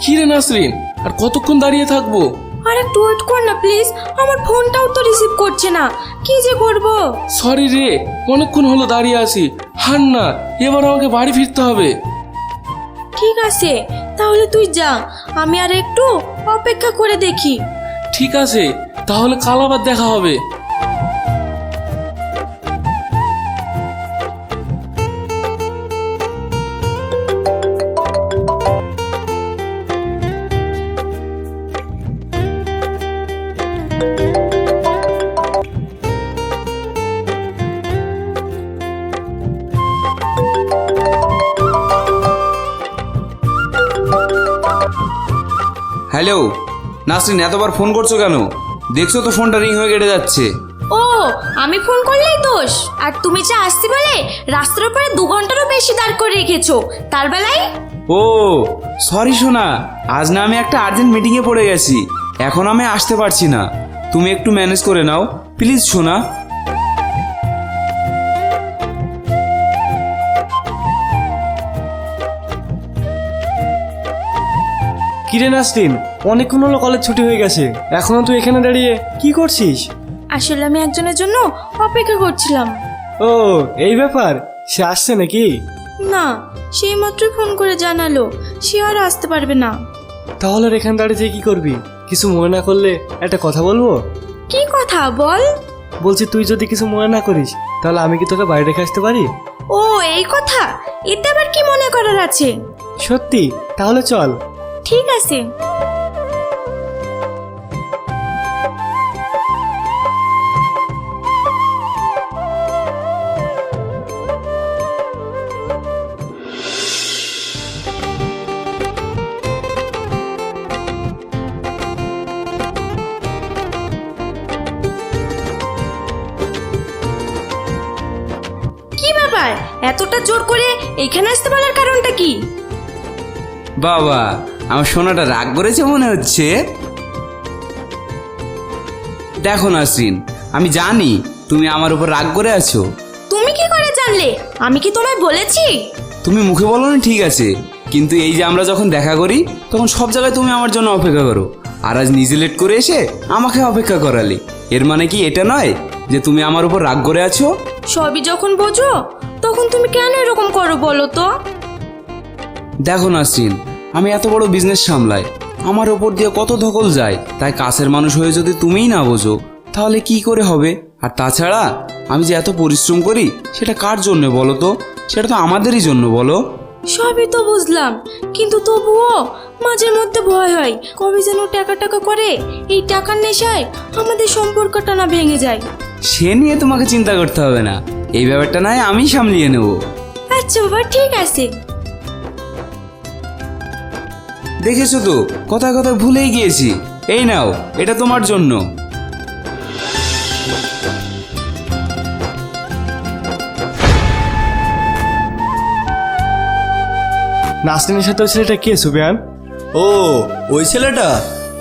কি রে নাসরিন? আর কতক্ষণ দাঁড়িয়ে থাকব? আর একটু ওয়েট কর না প্লিজ আমার ফোনটাও তো রিসিভ করছে না। কি যে করব? সরি রে অনেকক্ষণ হলো দাঁড়িয়ে আছি। হার না এবার আমাকে বাড়ি ফিরতে হবে। ঠিক আছে তাহলে তুই যা। আমি আর একটু অপেক্ষা করে দেখি। ঠিক আছে তাহলে কাল আবার দেখা হবে। হ্যালো নাসরিন এতবার ফোন করছ কেন? দেখছ তো ফোনটা রিং হয়ে কেটে যাচ্ছে। ও আমি ফোন করলেই দোষ। আর তুমি যে আসতে বলে রাস্তার উপরে দু ঘন্টারও বেশি দাঁড় করে রেখেছো। তার বেলায়? ও সরি সোনা আজ না আমি একটা আর্জেন্ট মিটিংয়ে পড়ে গেছি। এখন আমি আসতে পারছি না। তুমি একটু ম্যানেজ করে নাও। প্লিজ সোনা। কিরে নাসরিন অনেকক্ষণ হলো কলেজ ছুটি হয়ে গেছে। এখনও তুই এখানে দাঁড়িয়ে কি করছিস? আসলে আমি একজনের জন্য অপেক্ষা করছিলাম। ও এই ব্যাপার? সে আসছে নাকি? না সেই মাত্রই ফোন করে জানালো। সে আর আসতে পারবে না। তাহলে আর এখানে দাঁড়িয়ে থেকে কি করবি? কিছু মনে না করলে একটা কথা বলব? কি কথা বল। বলছি তুই যদি কিছু মনে না করিস তাহলে আমি কি তোকে বাইরে রেখে আসতে পারি? ও এই কথা? এতে আবার কি মনে করার আছে? সত্যি? তাহলে চল। ঠিক আছে। এতটা জোর করে এখানে আসতে বলার কারণটা কি? বাবা আমার সোনাটা রাগ করেছে মনে হচ্ছে। দেখো নাসরিন আমি জানি তুমি আমার উপর রাগ করে আছো। তুমি কি করে জানলে? আমি কি তোমায় বলেছি? তুমি মুখে বলো না ঠিক আছে কিন্তু এই যে আমরা যখন দেখা করি তখন সব জায়গায় তুমি আমার জন্য অপেক্ষা করো। আর আজ নিজে লেট করে এসে আমাকে অপেক্ষা করালে। এর মানে কি এটা নয় যে তুমি আমার উপর রাগ করে আছো? সবই যখন বোঝো তখন তুমি কেন এরকম করো বলো তো? দেখো নাসরিন আমি এত বড় বিজনেস সামলাই। আমার ওপর দিয়ে কত ধকল যায় তাই কাছের মানুষ হয়ে যদি তুমিই না বোঝো তাহলে কি করে হবে? আর তাছাড়া আমি যে এত পরিশ্রম করি সেটা কার জন্য বলো তো? সেটা তো আমাদেরই জন্য বলো। সবই তো বুঝলাম কিন্তু তবুও মাঝে মধ্যে ভয় হয় কবে যেন টাকা টাকা করে এই টাকার নেশায় আমাদের সম্পর্কটা না ভেঙে যায়। সে নিয়ে তোমাকে চিন্তা করতে হবে না। এই ব্যাপারটা নয় আমি সামলিয়ে নেব। আচ্ছা বাবা ঠিক আছে। দেখেছ তো? কথা কথা ভুলেই গিয়েছি। এই নাও এটা তোমার জন্য। নাসরিনের সাথে ওই ছেলেটা কে সুবিয়ান ও ওই ছেলেটা?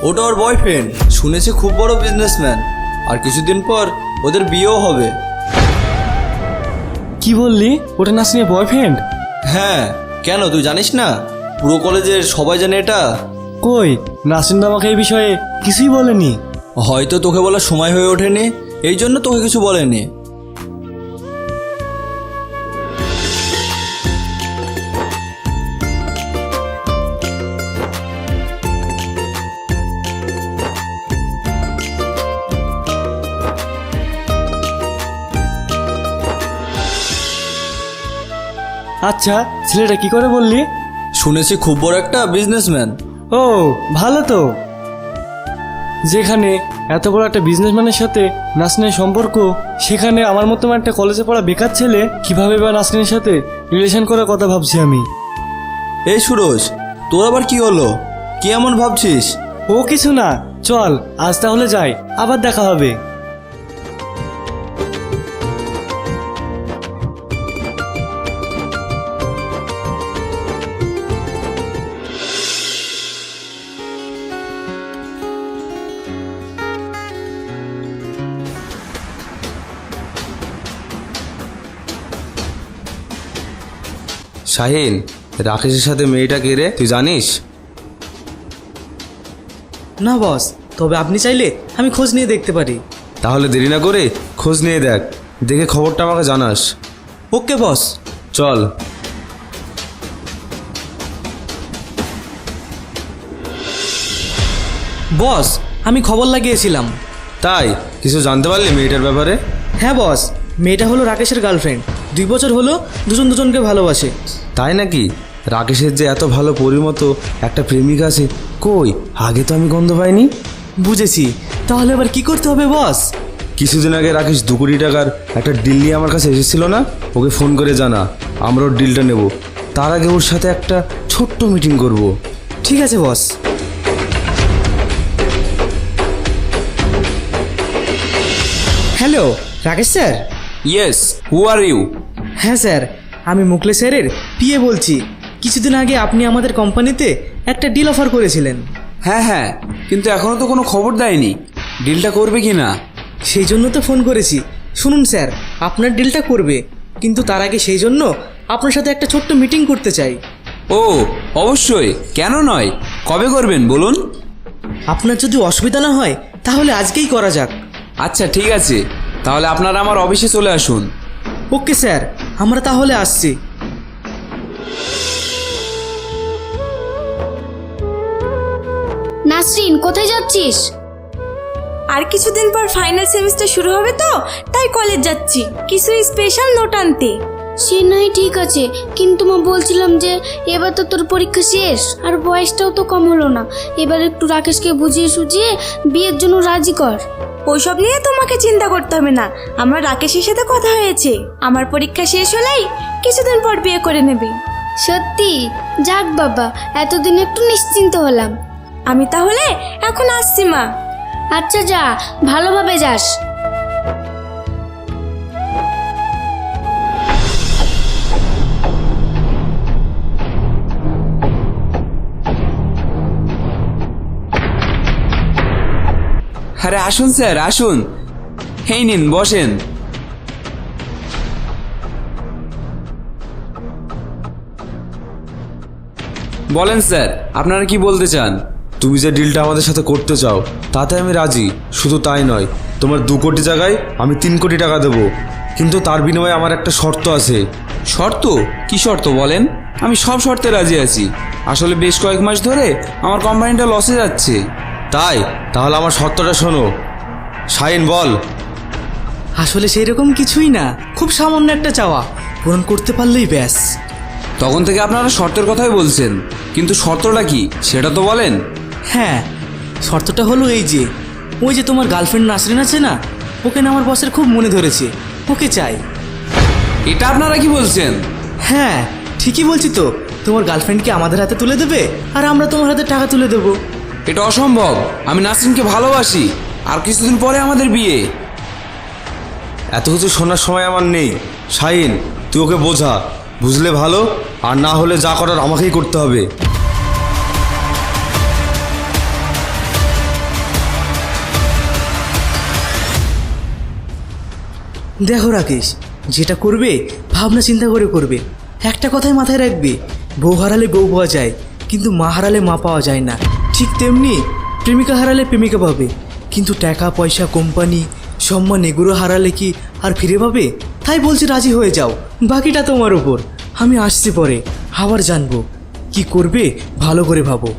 ওটা ওর বয়ফ্রেন্ড শুনেছি খুব বড় বিজনেসম্যান আর কিছুদিন পর ওদের বিয়েও হবে। কি বললি? ওটা নাসরিনের বয়ফ্রেন্ড হ্যাঁ কেন তুই জানিস না? পুরো কলেজের সবাই জানে এটা? কই? নাসরিন তো আমাকে এই বিষয়ে কিছুই বলেনি। হয়তো তোকে বলার সময় হয়ে ওঠেনি এই জন্য তোকে কিছু বলেনি। আচ্ছা ছেলেটা কি করে বললি? শুনেছি খুব বড় একটা বিজনেসম্যান ও ভালো তো। যেখানে এত বড় একটা বিজনেসম্যানের সাথে নাসরিনের সম্পর্ক সেখানে আমার মতো একটা কলেজে পড়া বেকার ছেলে কীভাবে বা নাসরিনের সাথে রিলেশন করার কথা ভাবছি আমি। এই সুরজ তোর আবার কি হলো? কি এমন ভাবছিস? ও কিছু না চল আজ তাহলে যাই আবার দেখা হবে। শাহিন রাকেশের সাথে মেয়েটা কে রে? তুই জানিস? না বস তবে আপনি চাইলে আমি খোঁজ নিয়ে দেখতে পারি। তাহলে দেরি না করে খোঁজ নিয়ে দেখ দেখে খবরটা আমাকে জানাস। ওকে বস। চল। বস আমি খবর লাগিয়েছিলাম। তাই কিছু জানতে পারলি মেয়েটার ব্যাপারে? হ্যাঁ বস মেয়েটা হলো রাকেশের গার্লফ্রেন্ড। দুই বছর হলো দুজন দুজনকে ভালোবাসে। তাই নাকি? রাকেশের যে এত ভালো পরিমতো একটা প্রেমিক আছে কই? আগে তো আমি গন্ধ পাইনি। বুঝেছি। তাহলে এবার কি করতে হবে বস? কিছুদিন আগে রাকেশ দু কোটি টাকার একটা ডিল নিয়ে আমার কাছে এসেছিল না? ওকে ফোন করে জানা। আমরা ওর ডিলটা নেব। তার আগে ওর সাথে একটা ছোট্ট মিটিং করব। ঠিক আছে boss. Hello Rakesh sir? Yes who are you হ্যাঁ স্যার আমি মুকলে স্যারের পিএ বলছি। কিছুদিন আগে আপনি আমাদের কোম্পানিতে একটা ডিল অফার করেছিলেন। হ্যাঁ হ্যাঁ কিন্তু এখনও তো কোনো খবর দেয়নি। ডিলটা করবে কি না? সেই জন্য তো ফোন করেছি। শুনুন স্যার আপনার ডিলটা করবে কিন্তু তার আগে সেই জন্য আপনার সাথে একটা ছোট্ট মিটিং করতে চাই। ও অবশ্যই কেন নয়? কবে করবেন বলুন? আপনার যদি অসুবিধা না হয় তাহলে আজকেই করা যাক। আচ্ছা ঠিক আছে। তাহলে আপনারা আমার অফিসে চলে আসুন। Okay sir. আমরা তাহলে আসছি। নাসরিন কোথায় যাচ্ছিস? আর কিছুদিন পর ফাইনাল সেমিস্টার শুরু হবে তো তাই কলেজ যাচ্ছি। কিছু স্পেশাল নোট আনতে। সে নয় ঠিক আছে কিন্তু মা বলছিলাম যে এবার তো তোর পরীক্ষা শেষ আর বয়সটাও তো কম হলো না। এবার একটু রাকেশকে বুঝিয়ে সুঝিয়ে বিয়ের জন্য রাজি কর। ওইসব নিয়ে তোমাকে চিন্তা করতে হবে না। আমার রাকেশের সাথে কথা হয়েছে। আমার পরীক্ষা শেষ হলেই কিছুদিন পর বিয়ে করে নেবে। সত্যি? যাক বাবা এতদিন একটু নিশ্চিন্ত হলাম। আমি তাহলে এখন আসছি মা। আচ্ছা যা ভালোভাবে যাস। আরে আসুন স্যার আসুন। হেই নিন বসেন। বলেন স্যার আপনারা কি বলতে চান? তুমি যে ডিলটা আমাদের সাথে করতে চাও তাতে আমি রাজি শুধু তাই নয়। তোমার দু কোটি জায়গায় আমি তিন কোটি টাকা দেবো। কিন্তু তার বিনিময়ে আমার একটা শর্ত আছে। শর্ত? কি শর্ত বলেন? আমি সব শর্তে রাজি আছি। আসলে বেশ কয়েক মাস ধরে আমার কোম্পানিটা লসে যাচ্ছে। তাই? তাহলে আমার শর্তটা শোনো। শাইন বল। আসলে সেই রকম কিছুই না। খুব সামান্য একটা চাওয়া। পূরণ করতে পারলেই ব্যাস। তখন থেকে আপনারা শর্তের কথাই বলছেন। কিন্তু শর্তটা কি? সেটা তো বলেন। হ্যাঁ শর্তটা হলো এই যে ওই যে তোমার গার্লফ্রেন্ড নাসরিন আছে না? ওকে না আমার বসের খুব মনে ধরেছে। ওকে চাই। এটা আপনারা কি বলছেন? হ্যাঁ ঠিকই বলছি তো। তোমার গার্লফ্রেন্ডকে আমাদের হাতে তুলে দেবে? আর আমরা তোমার হাতে টাকা তুলে দেবো। এটা অসম্ভব। আমি নাসরিনকে ভালোবাসি আর কিছুদিন পরে আমাদের বিয়ে। এত কিছু শোনার সময় আমার নেই। শাহিন তুই ওকে বোঝা। বুঝলে ভালো আর না হলে যা করার আমাকেই করতে হবে। দেখো রাকেশ যেটা করবে ভাবনা চিন্তা করে করবে। একটা কথাই মাথায় রাখবে বউ হারালে বউ পাওয়া যায় কিন্তু মা হারালে মা পাওয়া যায় না। ঠিক তেমনি প্রেমিকা হারালে প্রেমিকা পাবে। কিন্তু টাকা, পয়সা কোম্পানি সম্মান এগুলো হারালে কি আর ফিরে পাবে? তাই বলছি রাজি হয়ে যাও। বাকিটা তোমার উপর। আমি আসছি পরে। আবার জানব। কি করবে? ভালো করে ভাবো।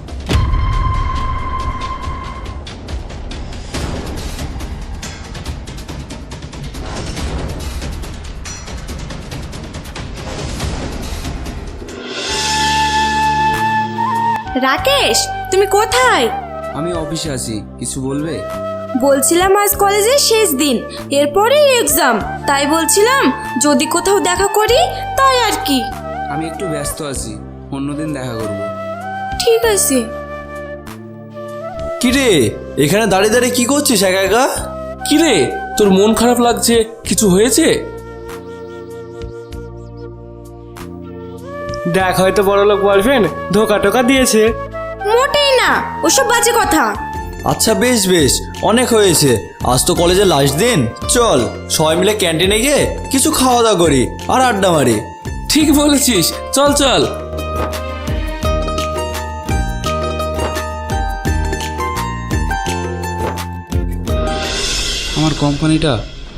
রাকেশ তুমি কোথায়? আমি অফিসে আছি কিছু বলবে? বলছিলাম আজ কলেজের শেষ দিন এরপরেই এক্সাম তাই বলছিলাম যদি কোথাও দেখা করি তাই আর কি। আমি একটু ব্যস্ত আছি অন্যদিন দেখা করব। ঠিক আছে। কিরে এখানে দাঁড়িয়ে দাঁড়িয়ে কি করছিস একা একা? কিরে তোর মন খারাপ লাগছে কিছু হয়েছে? দেখ হয়তো বড় লোক বয়ফ্রেন্ড ধোকা টোকা দিয়েছে। মোটেই না ওসব বাজে কথা। আচ্ছা বেশ বেশ অনেক হয়েছে। আজ তো কলেজে লাস্ট দিন। চল সবাই মিলে ক্যান্টিনে গিয়ে কিছু খাওয়া দাওয়া করি আর আড্ডা মারি। ঠিক বলেছিস। চল চল। আমার কোম্পানিটা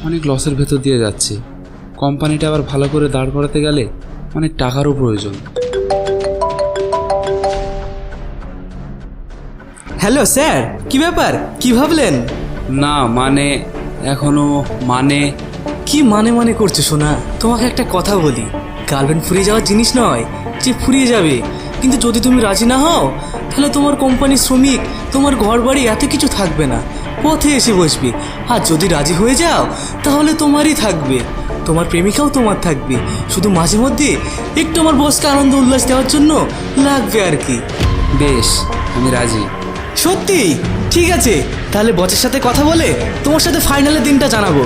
অনেক লসের ভেতর দিয়ে যাচ্ছে। কোম্পানিটা আবার ভালো করে দাঁড় করাতে গেলে অনেক টাকারও প্রয়োজন। হ্যালো স্যার কি ব্যাপার? কি ভাবলেন? না মানে এখনও মানে। কি মানে মানে করছ শোনা তোমাকে একটা কথা বলি। গার্লফ্রেন্ড ফুরিয়ে যাওয়ার জিনিস নয় যে ফুরিয়ে যাবে। কিন্তু যদি তুমি রাজি না হও তাহলে তোমার কোম্পানির শ্রমিক তোমার ঘর বাড়ি এত কিছু থাকবে না। পথে এসে বসবে। আর যদি রাজি হয়ে যাও তাহলে তোমারই থাকবে। তোমার প্রেমিকাও তোমার থাকবে। শুধু মাঝে মধ্যে একটু আমার বসকে আনন্দ উল্লাস দেওয়ার জন্য লাগবে আর কি। বেশ আমি রাজি। সত্যি? ঠিক আছে। তাহলে বচের সাথে কথা বলে তোমার সাথে ফাইনালের দিনটা জানাব।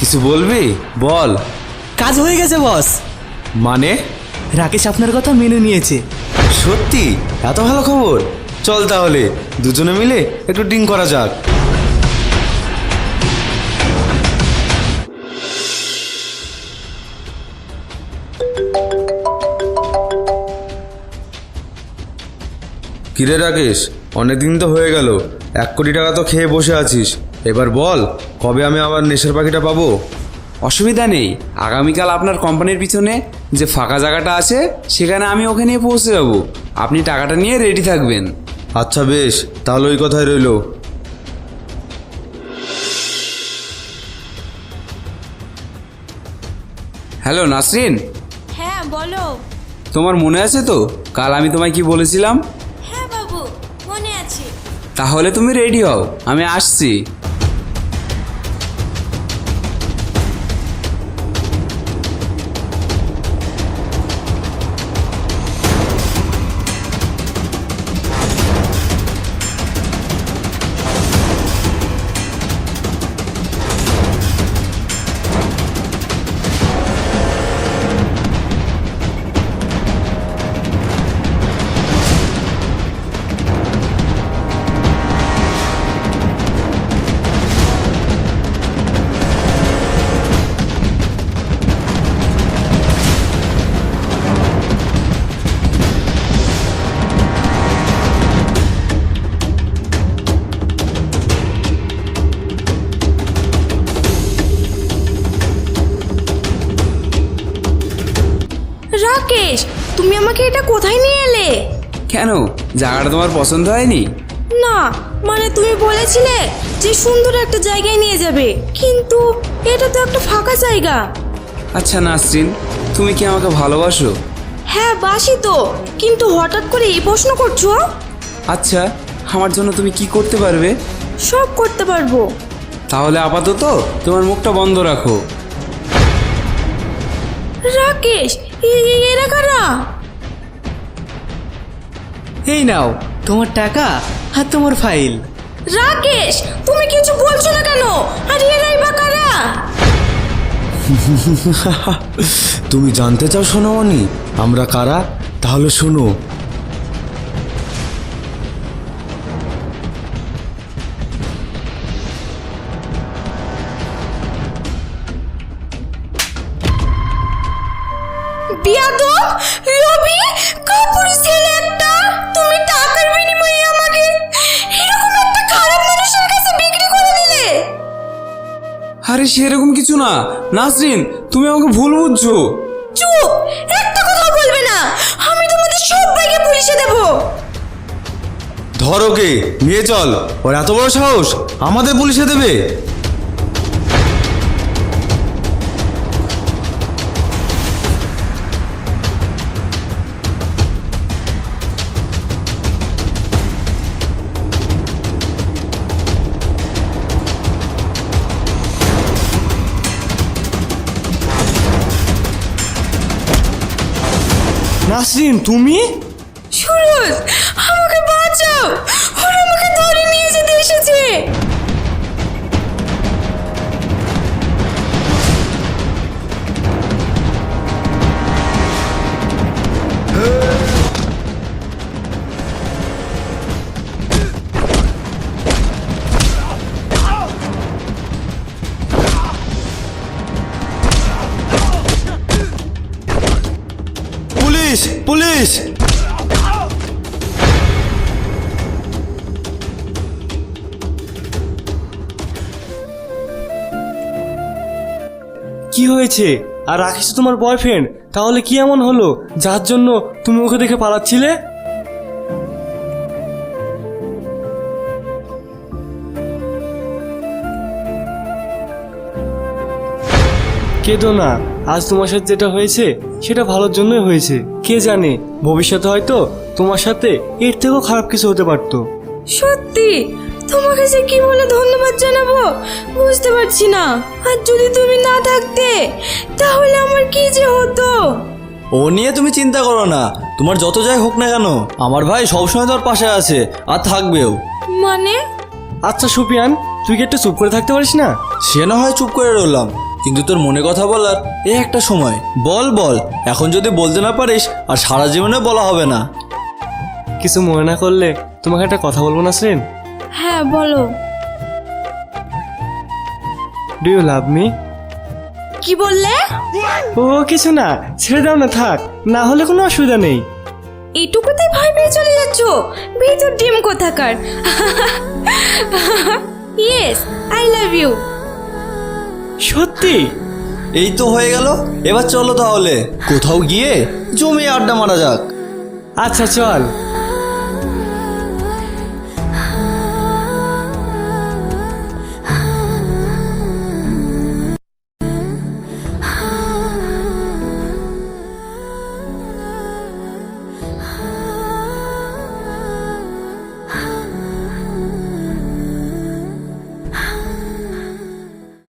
কিছু বলবি? বল। কাজ হয়ে গেছে বস। মানে? রাকেশ আপনার কথা মেনে নিয়েছে। সত্যি? এত ভালো খবর? চল তাহলে দুজনে মিলে একটু ডিং করা যাক। কিরে রাকেশ অনেকদিন তো হয়ে গেল। এক কোটি টাকা তো খেয়ে বসে আছিস। এবার বল কবে আমি আবার নেশার পাখিটা পাবো? অসুবিধা নেই। আগামীকাল আপনার কোম্পানির পিছনে যে ফাঁকা জায়গাটা আছে সেখানে আমি ওকে নিয়ে পৌঁছে যাব। আপনি টাকাটা নিয়ে রেডি থাকবেন। আচ্ছা বেশ তাহলে ওই কথাই রইল। হ্যালো নাসরিন। হ্যাঁ বলো। তোমার মনে আছে তো? কাল আমি তোমায় কি বলেছিলাম? তাহলে তুমি রেডি হও। আমি আসছি। রাকেশ তুমি আমাকে এটা কোথায় নিয়ে এলে? কেন? জায়গাটা তোমার পছন্দ হয়নি? না মানে তুমি বলেছিলে যে সুন্দর একটা জায়গায় নিয়ে যাবে কিন্তু এটা তো একটা ফাঁকা জায়গা। আচ্ছা নাসরিন তুমি কি আমাকে ভালোবাসো? হ্যাঁ বাসি তো কিন্তু হঠাৎ করে এই প্রশ্ন করছ? আচ্ছা আমার জন্য তুমি কি করতে পারবে? সব করতে পারব। তাহলে আপাতত তোমার মুখটা বন্ধ রাখো। রাকেশ এরা কারা? এই নাও তোমার টাকা আর তোমার ফাইল। রাকেশ তুমি কিছু বলছো না কেন? আর এরাই বা কারা? তুমি জানতে চাও সোনামণি আমরা কারা? তাহলে শোনো বিয়াদব? কাপুরি ছেলে একটা। তুমি টাকার বিনিময়ে আমাকে এরকম একটা খারাপ মানুষের কাছে বিক্রি করে দিলে। আরে সেরকম কিছু না। নাসরিন তুমি আমাকে ভুল বুঝছ। চুপ! একটা কথা বলবে না। আমি তোমাদের সবাইকে পুলিশে দেব। ধর ওকে নিয়ে চল। ওর এত বড় সাহস আমাদের পুলিশে দেবে। নাসরিন তুমি? হয়েছে? আর তো তোমার বয়ফ্রেন্ড তাহলে কি এমন হলো? যার জন্য তুমি ওকে দেখে পালাচ্ছিলে? কেঁদো না। আজ তোমার সাথে যেটা হয়েছে, সেটা ভালোর জন্যই হয়েছে। কে জানে? ভবিষ্যতে হয়তো তোমার সাথে এর থেকেও খারাপ কিছু হতে পারতো। সত্যি? তোমাকে যে কি বলে ধন্যবাদ জানাব? বুঝতে পারছি না। আর যদি তুমি না থাকতে তাহলে আমার কি যে হতো? ও নিয়ে তুমি চিন্তা করো না। তোমার যত যাই হোক না কেন আমার ভাই সবসময় তোর পাশে আছে আর থাকবেও। মানে? আচ্ছা সুপিয়ান তুই কি একটু চুপ করে থাকতে পারিস না? সে না হয় চুপ করে রইলাম কিন্তু তোর মনে কথা বলার এ একটা সময়। বল বল এখন যদি বলতে না পারিস আর সারা জীবনে বলা হবে না। কিছু মনে না করলে তোমাকে একটা কথা বলব না সেন হ্যাঁ বলো। ডু ইউ লাভ মি কি বললে? ও কিছু না ছেড়ে দাও না থাক। না হলে কোনো অসুবিধা নেই। এটুকুতে ভয় পেয়ে চলে যাচ্ছ? ভিতর ডিম কোথাকার? ইয়েস আই লাভ ইউ সত্যি? এই তো হয়ে গেল। এবার চলো তাহলে। কোথাও গিয়ে জমি আড্ডা মারা যাক। আচ্ছা চল।